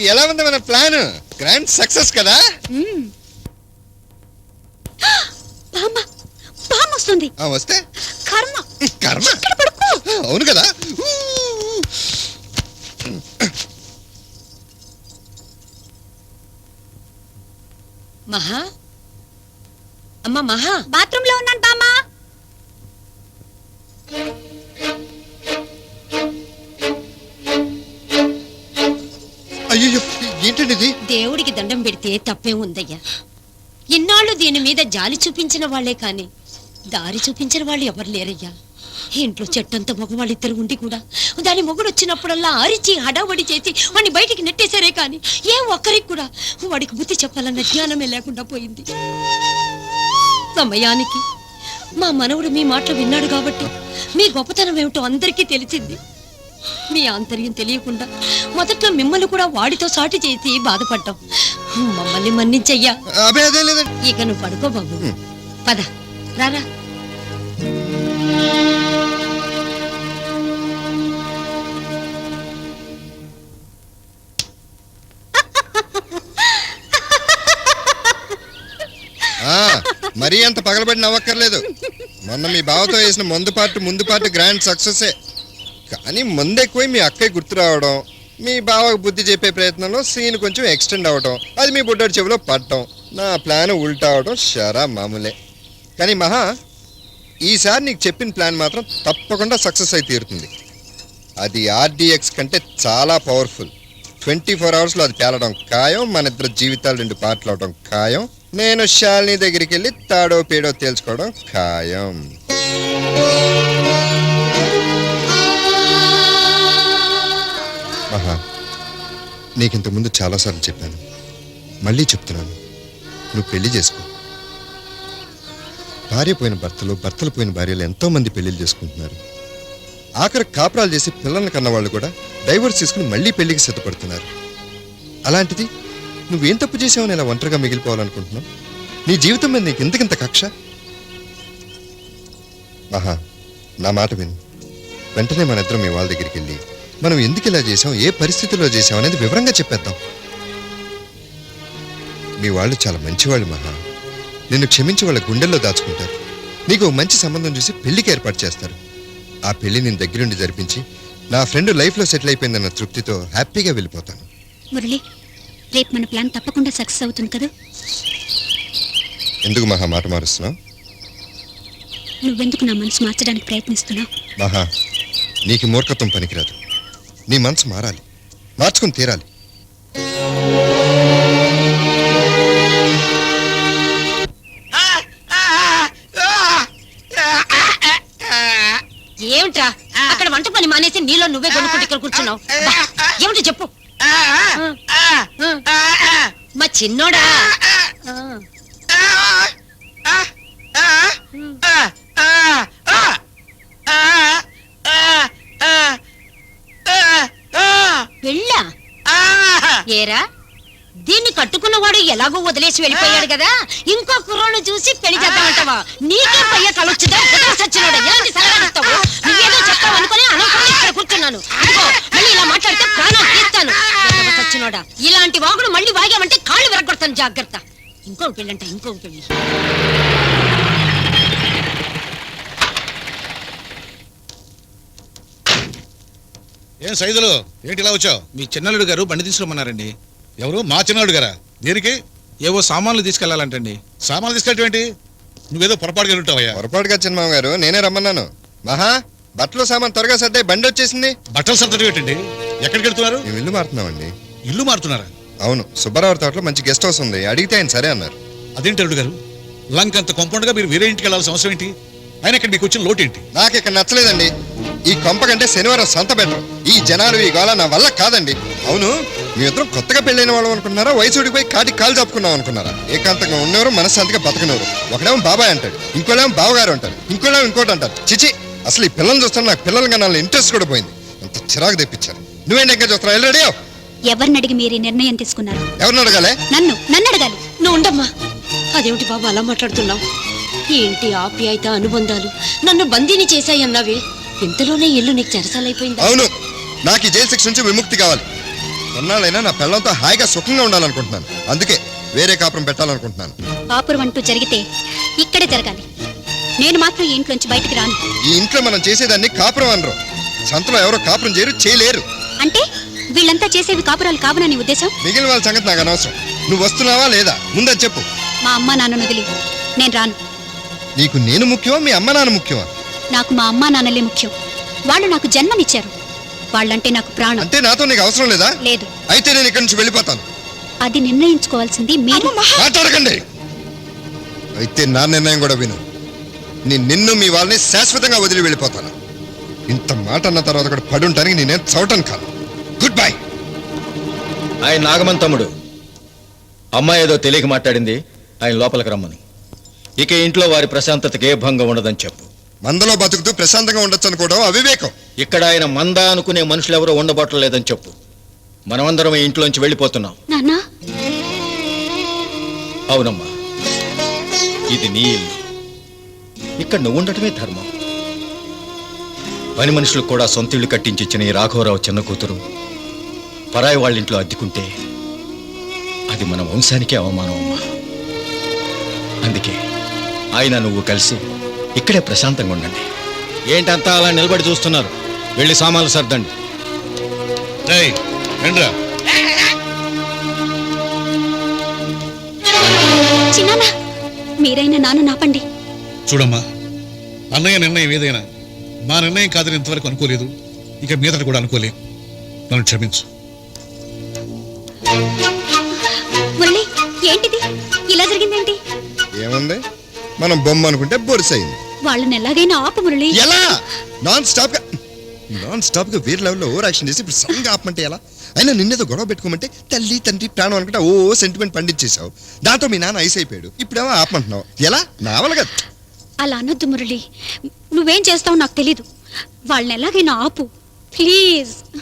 ఎలా ఉంది మన ప్లాన్? గ్రాండ్ సక్సెస్ కదా? బామ్మ వస్తుంది. ఆ, వస్తే? కర్మ. కర్మ? ఇక్కడ పడుకో. అవును కదా? మహా? అమ్మ మహా? బాత్రూమ్లో ఉన్నాను బామ్మ. అయ్యో ఏంటండి ఇది దేవుడికి దండం పెడితే తప్పే ఉందయ్యా. ఇన్నాళ్ళు దీని మీద జాలి చూపించిన వాళ్ళే కాని దారి చూపించిన వాళ్ళు ఎవరు లేరయ్యా. ఇంట్లో చెట్టంత మగవాళ్ళిద్దరు ఉండి కూడా దాని మొగుడు వచ్చినప్పుడల్లా అరిచి హడావడి చేసి వాడిని బయటికి నెట్టేశారే కాని ఏ ఒక్కరికి కూడా వాడికి బుద్ధి చెప్పాలన్న జ్ఞానమే లేకుండా పోయింది. సమయానికి మా మనవడు మీ మాటలు విన్నాడు కాబట్టి మీ గొప్పతనం ఏమిటో అందరికీ తెలిసింది. మీ ఆంతర్యం తెలియకుండా మొదట్లో మిమ్మల్ని కూడా వాడితో సాటి చేసి బాధపడ్డాం. మమ్మల్ని మన్నించయ్యా. అభే అదే లేదండి. ఇక నువ్వు పడుకో బాబు. పద రారా. ఆ, మరీ అంత పగలబడి నవ్వక్కర్లేదు. మొన్న మీ బావతో వేసిన మందు పార్ట్ ముందు పార్ట్ గ్రాండ్ సక్సెసే. కానీ ముందే ఎక్కువ మీ అక్కయ్య గుర్తు రావడం మీ బావకు బుద్ధి చెప్పే ప్రయత్నంలో సీన్ కొంచెం ఎక్స్టెండ్ అవడం అది మీ బుడ్డడి చెవిలో పడటం నా ప్లాన్ ఉల్టా అవడం షరా మామూలే. కానీ మహా ఈసారి నీకు చెప్పిన ప్లాన్ మాత్రం తప్పకుండా సక్సెస్ అయి తీరుతుంది. అది ఆర్డిఎక్స్ కంటే చాలా పవర్ఫుల్ ట్వంటీ ఫోర్ అవర్స్లో అది పేలడం ఖాయం మన ఇద్దరు జీవితాలు రెండు పాటలు అవడం ఖాయం నేను శాలిని దగ్గరికి వెళ్ళి తాడో పేడో తేల్చుకోవడం ఖాయం. మహా నీకు ఇంతకుముందు చాలాసార్లు చెప్పాను. మళ్ళీ చెప్తున్నాను. నువ్వు పెళ్ళి చేసుకో. భార్య పోయిన భర్తలు భర్తలు పోయిన భార్యలు ఎంతోమంది పెళ్ళిళ్ళు చేసుకుంటున్నారు. ఆఖరి కాపురాలు చేసి పిల్లల్ని కన్న వాళ్ళు కూడా డైవర్స్ తీసుకుని మళ్ళీ పెళ్ళికి సిద్ధపడుతున్నారు. అలాంటిది నువ్వేం తప్పు చేసావని ఇలా ఒంటరిగా మిగిలిపోవాలనుకుంటున్నావు? నీ జీవితం మీద నీకు ఎందుకింత కక్ష? మహా నా మాట విను. వెంటనే మన ఇద్దరం మీ వాళ్ళ దగ్గరికి వెళ్ళి మనం ఎందుకు ఇలా చేసాం ఏ పరిస్థితుల్లో చేసాం అనేది వివరంగా చెప్పేద్దాం. మీ వాళ్ళు చాలా మంచివాళ్ళు మహా. నిన్ను క్షమించి వాళ్ళ గుండెల్లో దాచుకుంటారు. నీకు మంచి సంబంధం చూసి పెళ్ళికి ఏర్పాటు చేస్తారు. ఆ పెళ్ళి నేను దగ్గరుండి జరిపించి నా ఫ్రెండ్ లైఫ్లో సెటిల్ అయిపోయిందన్న తృప్తితో హ్యాపీగా వెళ్ళిపోతాను. మురళి రేపు మన ప్లాన్ తప్పకుండా సక్సెస్ అవుతుంది కదా? ఎందుకు మహా మాట మారుస్తున్నావు? నువ్వెందుకు నా మనసు మార్చడానికి ప్రయత్నిస్తున్నావు? మహా నీకు మూర్ఖత్వం పనికిరాదు. నీ మనసు మారాలి మార్చుకుని తీరాలి ఏమిట్రా అక్కడ వంట పని మానేసి నీలో నువ్వే కొనుక్కుంటూ ఇక్కడ కూర్చున్నావు ఏమిటి చెప్పు మా చిన్నోడా ఆ. పెళ్ళా ఏరా? దీన్ని కట్టుకున్నవాడు ఎలాగో వదిలేసి వెళ్ళిపోయాడు కదా. ఇంకో కుర్రోడు చూసి పెళ్ళి చేద్దామంటావా? నీకే పయ్య కలొచ్చుదా? సచ్చినోడా? ఎలాంటి సలహా ఇస్తావు? నువ్వేదో చెప్తావు అనుకుని ఇక్కడ కూర్చున్నాను. మళ్ళీ ఇలా మాట్లాడితే ప్రాణం తీస్తాను సచ్చినోడా ఇలాంటి వాగుడు మళ్ళీ వాగామంటే కాళ్ళు విరగొడతాను జాగ్రత్త. ఇంకో పెళ్ళంట ఇంకో పెళ్ళి ఏం సైదులు? ఏంటి ఇలా వచ్చావు? మీ చిన్నల్లుడు గారు బండి తీసుకురమ్మన్నారండి. ఎవరు? మా చిన్నాడు గారా? దేనికి? ఏవో సామాన్లు తీసుకెళ్ళాలంటండి. సామాన్లు తీసుకెళ్ళటం ఏంటి? నువ్వేదో పొరపాటుగా ఉంటావయ్యా పొరపాటుగా చిన్నమామ గారు నేనే రమ్మన్నాను. మహా బట్టలు సామాన్ త్వరగా సర్దే బండి వచ్చేసింది. బట్టలు సర్దడం ఏంటండి? ఎక్కడికి వెళ్తున్నారు? మేము ఇల్లు మారుతున్నామండి ఇల్లు మారుతున్నారా? అవును సుబ్బారావు తోటలో మంచి గెస్ట్ హౌస్ ఉంది. అడిగితే ఆయన సరే అన్నారు. అదేంటి అల్లుడు గారు? లంక్ అంత కాంపౌండ్గా మీరు వేరే ఇంటికి వెళ్ళాల్సిన అవసరం ఏంటి? ఆయన ఇక్కడ మీకు వచ్చిన లోటు ఏంటి? నాకు ఇక్కడ నచ్చలేదండి. ఈ కొంప కంటే శనివారం సంత బెటర్. ఈ జనాలు ఈ గోళ నా వల్ల కాదండి. అవును? మీ ఇద్దరం కొత్తగా పెళ్ళైన వాళ్ళు అనుకున్నారా? వయసు ఊడిపోయి కాటికి కాలు చాపుకున్నాం అనుకున్నారా? ఏకాంతంగా ఉన్నవారు మనశ్శాంతిగా బతకనవరు ఒకడేమో బాబాయ్ అంటాడు ఇంకోడేమో బావగారు అంటారు ఇంకోడేమో ఇంకోటి అంటారు. చిచి అసలు ఈ పిల్లల్ని చూస్తాను నాకు పిల్లలు కనాలని ఇంట్రెస్ట్ కూడా పోయింది. అంత చిరాకు తెప్పించారు. నువ్వేంటి ఇంకా చూస్తున్నావు? ఎల్రెడీ ఎవరిని అడిగి మీరు ఈ నిర్ణయం తీసుకున్నారు? ఎవరిని అడగాలే? నన్ను నన్ను అడగాలి. నువ్వు ఉండమ్మా. అదేమిటి బాబు అలా మాట్లాడుతున్నావు? ఏంటి ఆప్యాయత అనుబంధాలు? నన్ను బందీని చేశాయన్నావే. ఇంతలోనే ఇల్లు నీకు చెరసాలైపోయిందా? అవును. నాకు ఈ జైలు శిక్ష నుంచి విముక్తి కావాలి. కొన్నాళ్ళైనా నా పిల్లలతో హాయిగా సుఖంగా ఉండాలనుకుంటున్నాను. అందుకే వేరే కాపురం పెట్టాలనుకుంటున్నాను. కాపురం అంటూ జరిగితే ఇక్కడే జరగాలి. నేను మాత్రం ఈ ఇంట్లోంచి బయటికి రాను. ఈ ఇంట్లో మనం చేసేదాన్ని కాపురం అనరు. సంతలో ఎవరో కాపురం చేయరు చేయలేరు. అంటే వీళ్ళంతా చేసేవి కాపురాలు కావనా నీ ఉద్దేశం? మిగిలిన వాళ్ళ సంగతి నాకు అనవసరం. నువ్వు వస్తున్నావా లేదా? ముందని చెప్పు. మా అమ్మ నాన్నను వదిలి నేను రాను. నీకు నేను ముఖ్యమా మీ అమ్మ నాన్న ముఖ్యమా? నాకు మా అమ్మా నాన్నలే ముఖ్యం. వాళ్ళు నాకు జన్మనిచ్చారు. వాళ్ళంటే నాకు ప్రాణం. అంటే నాతో నీకు అవసరం లేదా? లేదు. అయితే నేను ఇక్కడి నుంచి వెళ్ళిపోతాను. అది నిర్ణయించుకోవాల్సింది మీరు. మాట్లాడకండి. అయితే నా నిర్ణయం కూడా విను. నేను నిన్ను మీ వాళ్ళని శాశ్వతంగా వదిలి వెళ్ళిపోతాను. ఇంత మాట అన్న తర్వాత కూడా పడుంటానికి నేనేం చవటం కాదు గుడ్ బై ఆయన నాగమన్ తమ్ముడు. అమ్మాయి ఏదో తెలియక మాట్లాడింది. ఆయన లోపలికి రమ్మని. ఇక ఇంట్లో వారి ప్రశాంతతకి ఏ భంగం ఉండదని చెప్పు. మందలో బతుకుతూ ప్రశాంతంగా ఉండొచ్చు అనుకోవడం అవివేకం. ఇక్కడ ఆయన మంద అనుకునే మనుషులు ఎవరో ఉండబట్టలేదని చెప్పు. మనమందరం ఈ ఇంట్లోంచి వెళ్ళిపోతున్నాం. నాన్నా? అవునమ్మా. ఇది నీ ఇల్లు. ఇక్కడ నువ్వు ఉండటమే ధర్మం. పని మనుషులకు కూడా సొంత ఇల్లు కట్టించి ఇచ్చిన ఈ రాఘవరావు చిన్న కూతురు పరాయి వాళ్ళ ఇంట్లో అద్దెకుంటే అది మన వంశానికే అవమానం అమ్మా. అందుకే ఆయన నువ్వు కలిసి ఇక్కడే ప్రశాంతంగా ఉండండి. ఏంటంతా అలా నిలబడి చూస్తున్నారు? వెళ్ళి సామాన్లు సర్దండి. ఏయ్, రండ్రా చిన్నానా మీరైనా నాన్న నాపండి. చూడమ్మా అన్నయ్య నిర్ణయం ఏదైనా మా నిర్ణయం కాదని ఇంతవరకు అనుకోలేదు. ఇక మీదట కూడా అనుకోలేం. నన్ను క్షమించు. మనం బొమ్మ అనుకుంటే బొరుసైంది వాళ్ళని ఎలాగైనా ఆపు మురళి. ఎలా? నాన్ స్టాప్గా నాన్ స్టాప్గా వేరే లెవెల్లో ఓవర్ యాక్షన్ చేసి ఇప్పుడు సడన్గా ఆపమంటే ఎలా? అయినా నిన్నేదో గొడవ పెట్టుకోమంటే తల్లి తండ్రి ప్రాణం అనుకుంటే ఓ సెంటిమెంట్ పండించేశావు. దాంతో మీ నాన్న ఐస్ అయిపోయాడు. ఇప్పుడేమో ఆపమంటున్నావు. ఎలా? నావల కదా. అలా అనొద్దు మురళి. నువ్వేం చేస్తావో నాకు తెలీదు. వాళ్ళని ఎలాగైనా ఆపు. ప్లీజ్